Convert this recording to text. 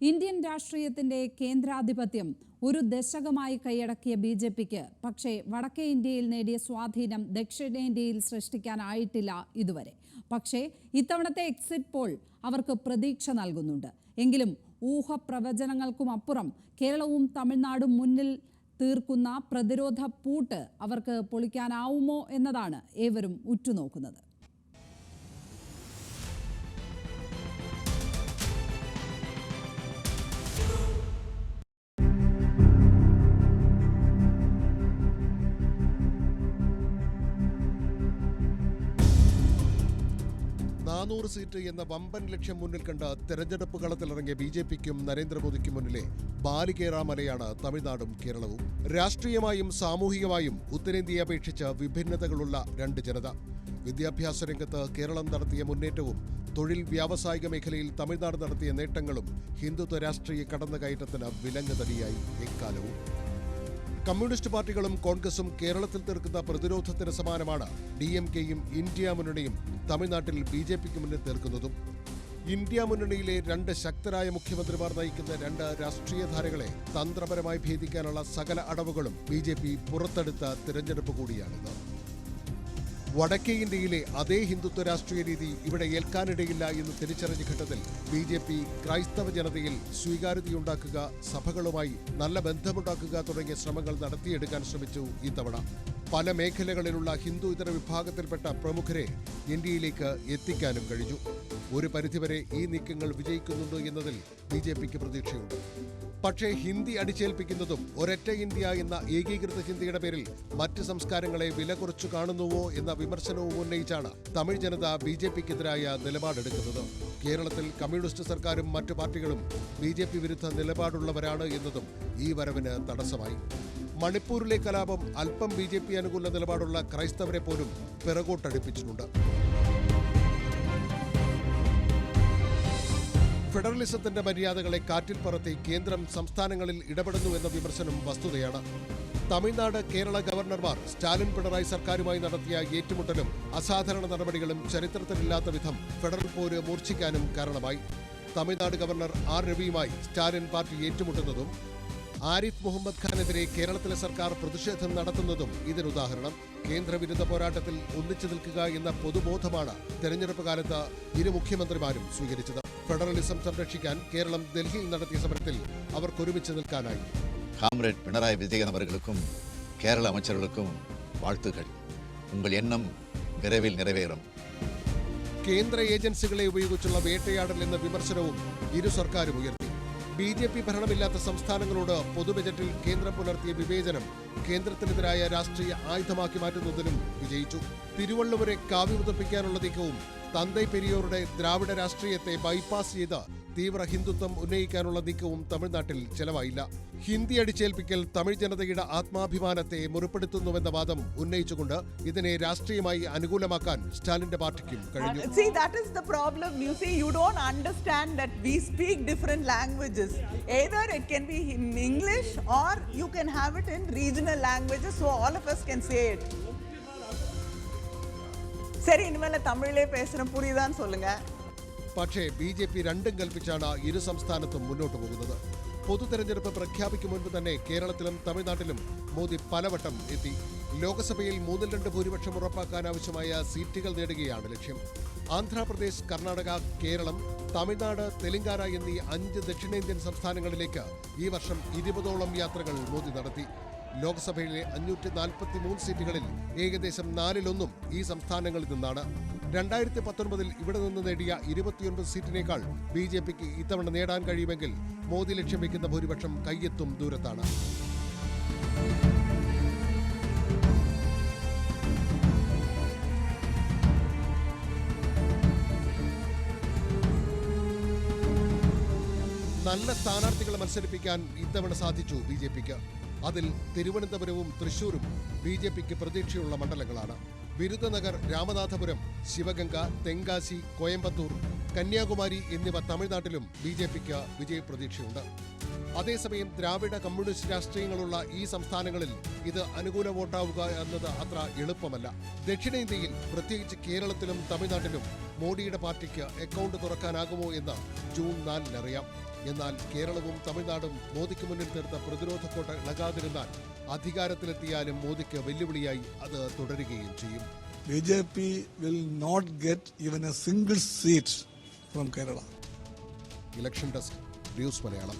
Indian രാഷ്ട്രീയത്തിന്റെ കേന്ദ്രാധിപത്യം ഒരു ദശകമായി കൈയടക്കിയ B J പിക്ക് പക്ഷേ വടക്കേ ഇന്ത്യയിൽ നേടിയ സ്വാധീനം ദക്ഷിണേന്ത്യയിൽ സൃഷ്ടിക്കാനായിട്ടില്ല ഇതുവരെ. പക്ഷേ ഇത്തവണത്തെ എക്സിറ്റ് പോൾ അവർക്ക് പ്രതീക്ഷ നൽകുന്നുണ്ട്. എങ്കിലും ഊഹപ്രവചനങ്ങൾക്കും അപ്പുറം കേരളവും തമിഴ്നാടും മുന്നിൽ തീർക്കുന്ന പ്രതിരോധ പൂട്ട് അവർക്ക് പൊളിക്കാനാവുമോ എന്നതാണ് ഏവരും ഉറ്റുനോക്കുന്നത്. നാനൂറ് സീറ്റ് എന്ന വമ്പൻ ലക്ഷ്യം മുന്നിൽ കണ്ട തെരഞ്ഞെടുപ്പ് കളത്തിലിറങ്ങിയ ബി ജെ പിക്കും നരേന്ദ്രമോദിക്കും മുന്നിലെ ബാലികേറാമലയാണ് തമിഴ്നാടും കേരളവും. രാഷ്ട്രീയമായും സാമൂഹികമായും ഉത്തരേന്ത്യയെ അപേക്ഷിച്ച് വിഭിന്നതകളുള്ള രണ്ട് ജനത. വിദ്യാഭ്യാസ രംഗത്ത് കേരളം നടത്തിയ മുന്നേറ്റവും തൊഴിൽ വ്യാവസായിക മേഖലയിൽ തമിഴ്നാട് നടത്തിയ നേട്ടങ്ങളും ഹിന്ദുത്വ രാഷ്ട്രീയ കടന്നുകയറ്റത്തിന് വിലങ്ങുതടിയായി എക്കാലവും. കമ്മ്യൂണിസ്റ്റ് പാർട്ടികളും കോൺഗ്രസും കേരളത്തിൽ തീർക്കുന്ന പ്രതിരോധത്തിന് സമാനമാണ് ഡി എം കെയും ഇന്ത്യ മുന്നണിയും തമിഴ്നാട്ടിൽ ബി ജെ പിക്ക് മുന്നിൽ തീർക്കുന്നതും. ഇന്ത്യ മുന്നണിയിലെ രണ്ട് ശക്തരായ മുഖ്യമന്ത്രിമാർ നയിക്കുന്ന രണ്ട് രാഷ്ട്രീയധാരകളെ തന്ത്രപരമായി ഭേദിക്കാനുള്ള സകല അടവുകളും ബി ജെ പി പുറത്തെടുത്ത തിരഞ്ഞെടുപ്പ് കൂടിയാണിത്. വടക്കേ ഇന്ത്യയിലെ അതേ ഹിന്ദുത്വ രാഷ്ട്രീയ രീതി ഇവിടെ ഏൽക്കാനിടയില്ല എന്ന് തിരിച്ചറിഞ്ഞ ഘട്ടത്തിൽ ബി ജെ പി ക്രൈസ്തവ ജനതയിൽ സ്വീകാര്യതയുണ്ടാക്കുക സഭകളുമായി നല്ല ബന്ധമുണ്ടാക്കുക തുടങ്ങിയ ശ്രമങ്ങൾ നടത്തിയെടുക്കാൻ ശ്രമിച്ചു ഇത്തവണ. പല മേഖലകളിലുള്ള ഹിന്ദു ഇതര വിഭാഗത്തിൽപ്പെട്ട പ്രമുഖരെ ഇന്ത്യയിലേക്ക് എത്തിക്കാനും കഴിഞ്ഞു. ഒരു പരിധിവരെ ഈ നീക്കങ്ങൾ വിജയിക്കുന്നുണ്ട് എന്നതിൽ ബി ജെ പിക്ക് പ്രതീക്ഷയുണ്ട്. പക്ഷേ ഹിന്ദി അടിച്ചേൽപ്പിക്കുന്നതും ഒരൊറ്റ ഇന്ത്യ എന്ന ഏകീകൃത ചിന്തയുടെ പേരിൽ മറ്റ് സംസ്കാരങ്ങളെ വില കുറച്ചു കാണുന്നുവോ എന്ന വിമർശനവും ഉന്നയിച്ചാണ് തമിഴ് ജനത ബി ജെ പിക്കെതിരായ നിലപാടെടുക്കുന്നത്. കേരളത്തിൽ കമ്മ്യൂണിസ്റ്റ് സർക്കാരും മറ്റു പാർട്ടികളും ബി ജെ പി വിരുദ്ധ നിലപാടുള്ളവരാണ് എന്നതും ഈ വരവിന് തടസ്സമായി. മണിപ്പൂരിലെ കലാപം അല്പം ബി ജെ പി അനുകൂല നിലപാടുള്ള ക്രൈസ്തവരെ പോലും പിറകോട്ടടിപ്പിച്ചിട്ടുണ്ട്. ഫെഡറലിസത്തിന്റെ മര്യാദകളെ കാറ്റിൽ പറത്തി കേന്ദ്രം സംസ്ഥാനങ്ങളിൽ ഇടപെടുന്നു എന്ന വിമർശനം വസ്തുതയാണ്. തമിഴ്നാട് കേരള ഗവർണർമാർ സ്റ്റാലിൻ പിണറായി സർക്കാരുമായി നടത്തിയ ഏറ്റുമുട്ടലും അസാധാരണ നടപടികളും ചരിത്രത്തിലില്ലാത്ത വിധം ഫെഡറൽ പോര് മൂർച്ഛിക്കാനും കാരണമായി. തമിഴ്നാട് ഗവർണർ ആർ രവിയുമായി സ്റ്റാലിൻ പാർട്ടി ഏറ്റുമുട്ടുന്നതും ആരിഫ് മുഹമ്മദ് ഖാനെതിരെ കേരളത്തിലെ സർക്കാർ പ്രതിഷേധം നടത്തുന്നതും ഇതിനുദാഹരണം കേന്ദ്രവിരുദ്ധ പോരാട്ടത്തിൽ ഒന്നിച്ചു നിൽക്കുക എന്ന പൊതുബോധമാണ് തെരഞ്ഞെടുപ്പ് കാലത്ത് ഇരു മുഖ്യമന്ത്രിമാരും സ്വീകരിച്ചത് ഫെഡറലിസം സംരക്ഷിക്കാൻ കേരളം ഡൽഹിയിൽ നടത്തിയ സമരത്തിൽ അവർക്കൊരുമിച്ച് നിൽക്കാനായി காம்ரேட் பினராயி விஜயன் அவர்களுக்கும் கேரள அமைச்சர்களுக்கும் வாழ்த்துக்கள் உங்கள் எண்ணம் விரைவில் நிறைவேறும் കേന്ദ്ര ഏജൻസികളെ ഉപയോഗിച്ചുള്ള വേട്ടയാടൽ എന്ന വിമർശനവും ഇരു സർക്കാരും ഉയർത്തി ബി ജെ പി ഭരണമില്ലാത്ത സംസ്ഥാനങ്ങളോട് പൊതുബജറ്റിൽ കേന്ദ്രം പുലർത്തിയ വിവേചനം കേന്ദ്രത്തിനെതിരായ രാഷ്ട്രീയ ആയുധമാക്കി മാറ്റുന്നതിലും വിജയിച്ചു. തിരുവള്ളുവരെ കാവ്യമുതപ്പിക്കാനുള്ള നീക്കവും തന്തൈ പെരിയോറുടെ ദ്രാവിഡ രാഷ്ട്രീയത്തെ ബൈപ്പാസ് ചെയ്ത് തീവ്ര ഹിന്ദുത്വം ഉന്നയിക്കാനുള്ള നീക്കവും തമിഴ്നാട്ടിൽ ചെലവായില്ല. ഹിന്ദി അടിച്ചേൽപ്പിക്കൽ തമിഴ് ജനതയുടെ ആത്മാഭിമാനത്തെ മുറിപ്പെടുത്തുന്നുവെന്ന വാദം ഉന്നയിച്ചുകൊണ്ട് ഇതിനെ രാഷ്ട്രീയമായി അനുകൂലമാക്കാൻ സ്റ്റാലിന്റെ പാർട്ടിക്കും കഴിഞ്ഞു See, that is the problem. You see, you don't understand that we speak different languages. Either it can be in English or you can have it in regional languages so all of us can say it. சரி இனிமேல தமிழ்லே பேசுறேன் புரியுதான்னு சொல்லுங்க പക്ഷേ B J P രണ്ടും കൽപ്പിച്ചാണ് ഇരു സംസ്ഥാനത്തും മുന്നോട്ട് പോകുന്നത് പൊതു തെരഞ്ഞെടുപ്പ് പ്രഖ്യാപിക്കും മുൻപ് തന്നെ കേരളത്തിലും തമിഴ്നാട്ടിലും മോദി പലവട്ടം എത്തി. ലോക്സഭയിൽ മൂന്നിൽ രണ്ട് ഭൂരിപക്ഷം ഉറപ്പാക്കാൻ ആവശ്യമായ സീറ്റുകൾ നേടുകയാണ് ലക്ഷ്യം. ആന്ധ്രാപ്രദേശ് കർണാടക കേരളം തമിഴ്നാട് തെലങ്കാന എന്നീ അഞ്ച് ദക്ഷിണേന്ത്യൻ സംസ്ഥാനങ്ങളിലേക്ക് ഈ വർഷം ഇരുപതോളം യാത്രകൾ മോദി നടത്തി. ലോക്സഭയിലെ അഞ്ഞൂറ്റി നാൽപ്പത്തി മൂന്ന് സീറ്റുകളിൽ ഏകദേശം നാലിലൊന്നും ഈ സംസ്ഥാനങ്ങളിൽ നിന്നാണ്. രണ്ടായിരത്തി പത്തൊൻപതിൽ ഇവിടെ നിന്ന് നേടിയ ഇരുപത്തിയൊൻപത് സീറ്റിനേക്കാൾ ബി ജെ പിക്ക് ഇത്തവണ നേടാൻ കഴിയുമെങ്കിൽ മോദി ലക്ഷ്യം വയ്ക്കുന്ന ഭൂരിപക്ഷം കയ്യെത്തും ദൂരത്താണ്. നല്ല സ്ഥാനാർത്ഥികളെ മത്സരിപ്പിക്കാൻ ഇത്തവണ സാധിച്ചു ബി ജെ പിക്ക്. അതിൽ തിരുവനന്തപുരവും തൃശൂരും ബി ജെ പിക്ക് പ്രതീക്ഷയുള്ള മണ്ഡലങ്ങളാണ്. ബിരുദനഗർ രാമനാഥപുരം ശിവഗംഗ തെങ്കാശി കോയമ്പത്തൂർ കന്യാകുമാരി എന്നിവ തമിഴ്നാട്ടിലും ബി ജെ പിക്ക് വിജയപ്രതീക്ഷയുണ്ട്. അതേസമയം ദ്രാവിഡ കമ്മ്യൂണിസ്റ്റ് രാഷ്ട്രീയങ്ങളുള്ള ഈ സംസ്ഥാനങ്ങളിൽ ഇത് അനുകൂല വോട്ടാവുക എന്നത് അത്ര എളുപ്പമല്ല. ദക്ഷിണേന്ത്യയിൽ പ്രത്യേകിച്ച് കേരളത്തിലും തമിഴ്നാട്ടിലും മോഡിയുടെ പാർട്ടിക്ക് അക്കൗണ്ട് തുറക്കാനാകുമോ എന്ന് ജൂൺ നാലിനറിയാം. എന്നാൽ കേരളവും തമിഴ്നാടും മോദിക്ക് മുന്നിൽ തീർത്ത പ്രതിരോധ കോട്ട ഇളകാതിരുന്നാൽ അധികാരത്തിലെത്തിയാലും മോദിക്ക് വെല്ലുവിളിയായി അത് തുടരുകയും ചെയ്യും. B J P will not get even a single seat from Kerala election desk news Malayalam.